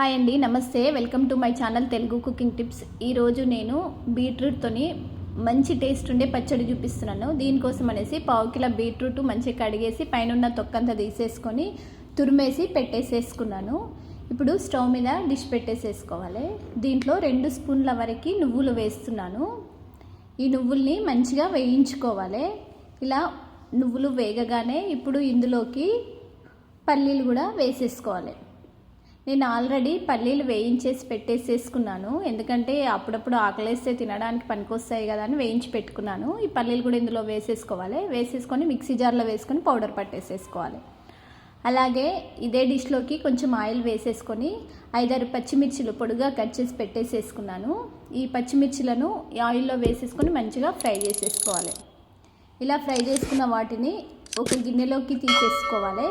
Hi అండి నమస్తే. Welcome to my channel Telugu cooking tips. ఈరోజు నేను బీట్రూట్తోని మంచి టేస్ట్ ఉండే పచ్చడి చూపిస్తున్నాను. దీనికోసం అనేసి పావు కిలో బీట్రూట్ మంచిగా కడిగేసి పైన ఉన్న తొక్కంతా తీసేసుకొని తురిమేసి పెట్టేసేసుకున్నాను. ఇప్పుడు స్టవ్ మీద డిష్ పెట్టేసేసుకోవాలి. దీంట్లో రెండు స్పూన్ల వరకు నువ్వులు వేస్తున్నాను. ఈ నువ్వుల్ని మంచిగా వేయించుకోవాలి. ఇలా నువ్వులు వేగగానే ఇప్పుడు ఇందులోకి పల్లీలు కూడా వేసేసుకోవాలి. నేను ఆల్రెడీ పల్లీలు వేయించేసి పెట్టేసేసుకున్నాను. ఎందుకంటే అప్పుడప్పుడు ఆకలేస్తే తినడానికి పనికొస్తాయి కదా అని వేయించి పెట్టుకున్నాను. ఈ పల్లీలు కూడా ఇందులో వేసేసుకోవాలి. వేసేసుకొని మిక్సీ జార్లో వేసుకొని పౌడర్ పట్టేసేసుకోవాలి. అలాగే ఇదే డిష్లోకి కొంచెం ఆయిల్ వేసేసుకొని ఐదారు పచ్చిమిర్చిలు పొడుగా కట్ చేసి పెట్టేసేసుకున్నాను. ఈ పచ్చిమిర్చిలను ఈ ఆయిల్లో వేసేసుకొని మంచిగా ఫ్రై చేసేసుకోవాలి. ఇలా ఫ్రై చేసుకున్న వాటిని ఒక గిన్నెలోకి తీసేసుకోవాలి.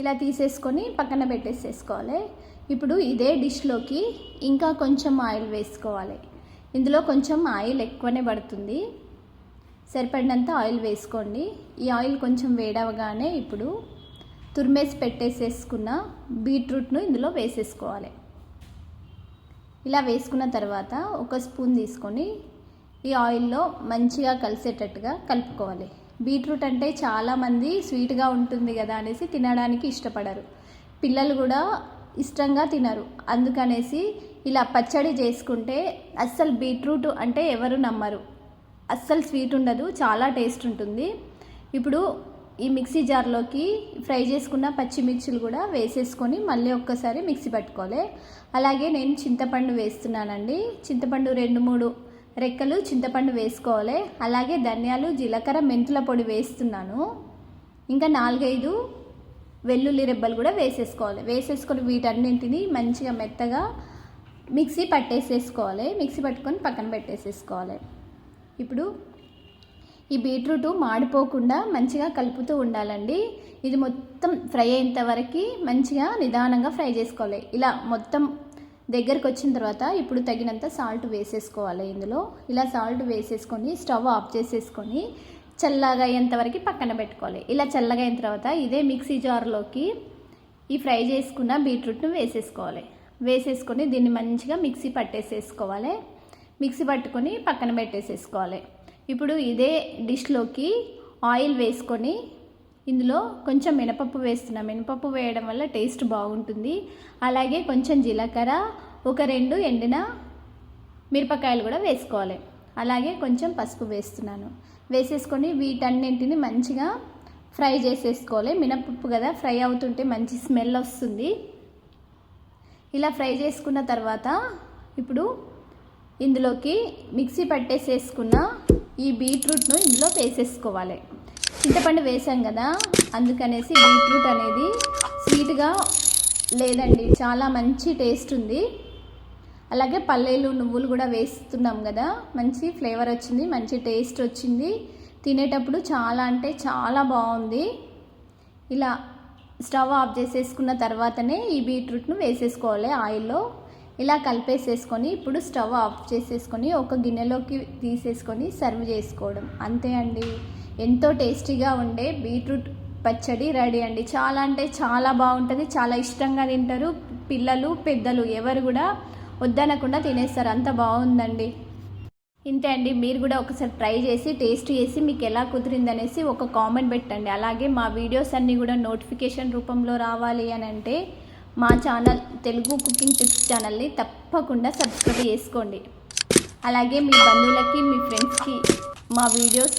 ఇలా తీసేసుకొని పక్కన పెట్టేసేసుకోవాలి. ఇప్పుడు ఇదే డిష్లోకి ఇంకా కొంచెం ఆయిల్ వేసుకోవాలి. ఇందులో కొంచెం ఆయిల్ ఎక్కువనే పడుతుంది. సరిపడినంత ఆయిల్ వేసుకోండి. ఈ ఆయిల్ కొంచెం వేడవగానే ఇప్పుడు తురిమేసి పెట్టేసేసుకున్న బీట్రూట్ను ఇందులో వేసేసుకోవాలి. ఇలా వేసుకున్న తర్వాత ఒక స్పూన్ తీసుకొని ఈ ఆయిల్లో మంచిగా కలిసేటట్టుగా కలుపుకోవాలి. బీట్రూట్ అంటే చాలామంది స్వీట్గా ఉంటుంది కదా అనేసి తినడానికి ఇష్టపడరు. పిల్లలు కూడా ఇష్టంగా తినరు. అందుకనేసి ఇలా పచ్చడి చేసుకుంటే అస్సలు బీట్రూట్ అంటే ఎవరు నమ్మరు. అస్సలు స్వీట్ ఉండదు చాలా టేస్ట్ ఉంటుంది. ఇప్పుడు ఈ మిక్సీ జార్లోకి ఫ్రై చేసుకున్న పచ్చిమిర్చిలు కూడా వేసేసుకొని మళ్ళీ ఒక్కసారి మిక్సీ పట్టుకోవాలి. అలాగే నేను చింతపండు వేస్తున్నానండి. చింతపండు రెండు మూడు రెక్కలు చింతపండు వేసుకోవాలి. అలాగే ధనియాలు జీలకర్ర మెంతుల పొడి వేస్తున్నాను. ఇంకా నాలుగైదు వెల్లుల్లి రెబ్బలు కూడా వేసేసుకోవాలి. వేసేసుకొని వీటన్నింటినీ మంచిగా మెత్తగా మిక్సీ పట్టేసేసుకోవాలి. మిక్సీ పట్టుకొని పక్కన పెట్టేసేసుకోవాలి. ఇప్పుడు ఈ బీట్రూట్ మాడిపోకుండా మంచిగా కలుపుతూ ఉండాలండి. ఇది మొత్తం ఫ్రై అయ్యేంత వరకు మంచిగా నిదానంగా ఫ్రై చేసుకోవాలి. ఇలా మొత్తం దగ్గరకు వచ్చిన తర్వాత ఇప్పుడు తగినంత సాల్ట్ వేసేసుకోవాలి ఇందులో. ఇలా సాల్ట్ వేసేసుకొని స్టవ్ ఆఫ్ చేసేసుకొని చల్లగా అయ్యేంతవరకు పక్కన పెట్టుకోవాలి. ఇలా చల్లగా అయిన తర్వాత ఇదే మిక్సీ జార్లోకి ఈ ఫ్రై చేసుకున్న బీట్రూట్ను వేసేసుకోవాలి. వేసేసుకొని దీన్ని మంచిగా మిక్సీ పట్టేసేసుకోవాలి. మిక్సీ పట్టుకొని పక్కన పెట్టేసేసుకోవాలి. ఇప్పుడు ఇదే డిష్లోకి ఆయిల్ వేసుకొని ఇందులో కొంచెం మినపప్పు వేస్తున్నాం. మినపప్పు వేయడం వల్ల టేస్ట్ బాగుంటుంది. అలాగే కొంచెం జీలకర్ర ఒక రెండు ఎండిన మిరపకాయలు కూడా వేసుకోవాలి. అలాగే కొంచెం పసుపు వేస్తున్నాను. వేసేసుకొని వీటన్నింటిని మంచిగా ఫ్రై చేసేసుకోవాలి. మినపప్పు కదా ఫ్రై అవుతుంటే మంచి స్మెల్ వస్తుంది. ఇలా ఫ్రై చేసుకున్న తర్వాత ఇప్పుడు ఇందులోకి మిక్సీ పట్టేసేసుకున్న ఈ బీట్రూట్ను ఇందులో వేసేసుకోవాలి. చింతపండు వేసాం కదా అందుకనేసి బీట్రూట్ అనేది స్వీట్గా లేదండి చాలా మంచి టేస్ట్ ఉంది. అలాగే పల్లీలు నువ్వులు కూడా వేస్తున్నాం కదా మంచి ఫ్లేవర్ వచ్చింది మంచి టేస్ట్ వచ్చింది. తినేటప్పుడు చాలా అంటే చాలా బాగుంది. ఇలా స్టవ్ ఆఫ్ చేసేసుకున్న తర్వాతనే ఈ బీట్రూట్ను వేసేసుకోవాలి ఆయిల్లో. ఇలా కలిపేసేసుకొని ఇప్పుడు స్టవ్ ఆఫ్ చేసేసుకొని ఒక గిన్నెలోకి తీసేసుకొని సర్వ్ చేసుకోవడం అంతే అండి. ఎంతో టేస్టీగా ఉండే బీట్రూట్ పచ్చడి రెడీ అండి. చాలా అంటే చాలా బాగుంటుంది. చాలా ఇష్టంగా తింటారు. పిల్లలు పెద్దలు ఎవరు కూడా వద్దనకుండా తినేస్తారు. అంత బాగుందండి. ఇంతే అండి. మీరు కూడా ఒకసారి ట్రై చేసి టేస్ట్ చేసి మీకు ఎలా కుదిరిందనేసి ఒక కామెంట్ పెట్టండి. అలాగే మా వీడియోస్ అన్నీ కూడా నోటిఫికేషన్ రూపంలో రావాలి అని అంటే మా ఛానల్ తెలుగు కుకింగ్ టిప్స్ ఛానల్ని తప్పకుండా సబ్స్క్రైబ్ చేసుకోండి. అలాగే మీ బంధువులకి మీ ఫ్రెండ్స్కి మా వీడియోస్